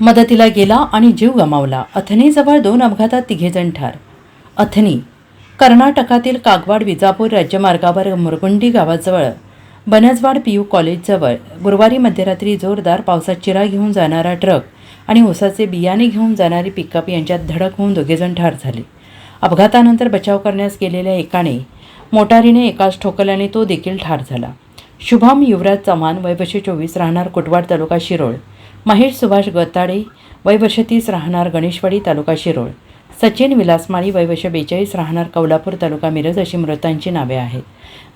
मदतीला गेला आणि जीव गमावला. अथनीजवळ दोन अपघातात तिघेजण ठार. अथनी कर्नाटकातील कागवाड विजापूर राज्यमार्गावर मुरगुंडी गावाजवळ बनजवाड पी यू कॉलेजजवळ गुरुवारी मध्यरात्री जोरदार पावसात चिरा घेऊन जाणारा ट्रक आणि ऊसाचे बियाणे घेऊन जाणारी पिकअप यांच्यात धडक होऊन दोघेजण ठार झाले. अपघातानंतर बचाव करण्यास गेलेल्या एकाने मोटारीने एकाच ठोकल्याने तो देखील ठार झाला. शुभम युवराज चव्हाण वय चोवीस राहणार कुटवाड तालुका शिरोळ. महेश सुभाष गताडे वय वर्ष तीस राहणार गणेशवाडी तालुका शिरोळ. सचिन विलासमाळी वय वर्ष बेचाळीस राहणार कौलापूर तालुका मिरज अशी मृतांची नावे आहेत.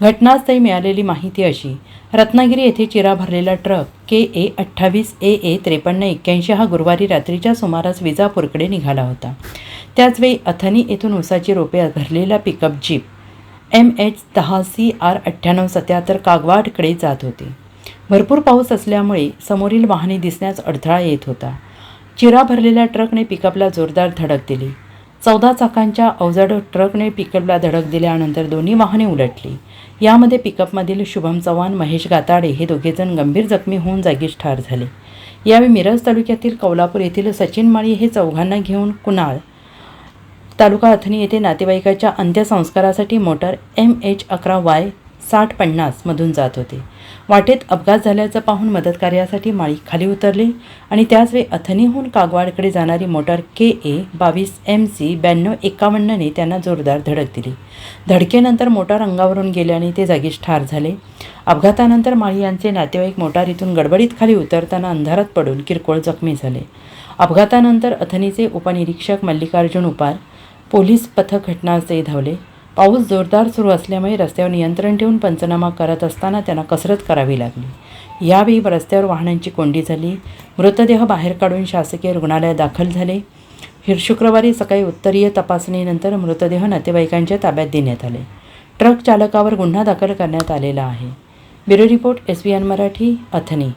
घटनास्थळी मिळालेली माहिती अशी रत्नागिरी येथे चिरा भरलेला ट्रक के ए अठ्ठावीस ए ए त्रेपन्न एक्क्याऐंशी हा गुरुवारी रात्रीच्या सुमारास विजापूरकडे निघाला होता. त्याचवेळी अथनी येथून उसाची रोपे भरलेला पिकअप जीप एम एच दहा सी आर अठ्ठ्याण्णव सत्याहत्तर कागवाडकडे जात होती. भरपूर पाऊस असल्यामुळे समोरील वाहने दिसण्यास अडथळा येत होता. चिरा भरलेल्या ट्रकने पिकअपला जोरदार धडक दिली. चौदा चाकांच्या अवजड ट्रकने पिकअपला धडक दिल्यानंतर दोन्ही वाहने उलटली. यामध्ये पिकअपमधील शुभम चव्हाण महेश गाताडे हे दोघेजण गंभीर जखमी होऊन जागीच ठार झाले. यावेळी मिरज तालुक्यातील कौलापूर येथील सचिन माळी हे चौघांना घेऊन कुणाळ तालुका अथणी येथे नातेवाईकाच्या अंत्यसंस्कारासाठी मोटर एम एच अकरा वाय साठ पन्नासमधून जात होते. वाटेत अपघात झाल्याचं पाहून मदतकार्यासाठी माळी खाली उतरली आणि त्याचवेळी अथनीहून कागवाडकडे जाणारी मोटार के ए बावीस एम सी ब्याण्णव एकावन्नने त्यांना जोरदार धडक दिली. धडकेनंतर मोटार अंगावरून गेल्याने ते जागीच ठार झाले. अपघातानंतर माळी यांचे नातेवाईक मोटारीतून गडबडीत खाली उतरताना अंधारात पडून किरकोळ जखमी झाले. अपघातानंतर अथनीचे उपनिरीक्षक मल्लिकार्जुन उपार पोलीस पथक घटनास्थळी धावले. पाऊस जोरदार सुरू असल्यामुळे रस्त्यावर नियंत्रण ठेवून पंचनामा करत असताना त्यांना कसरत करावी लागली. यावेळी रस्त्यावर वाहनांची कोंडी झाली. मृतदेह बाहेर काढून शासकीय रुग्णालयात दाखल झाले. हिर शुक्रवारी सकाळी उत्तरीय तपासणीनंतर मृतदेह नातेवाईकांच्या ताब्यात देण्यात आले. ट्रक चालकावर गुन्हा दाखल करण्यात आलेला आहे. Bureau report S B N Marathi Athani.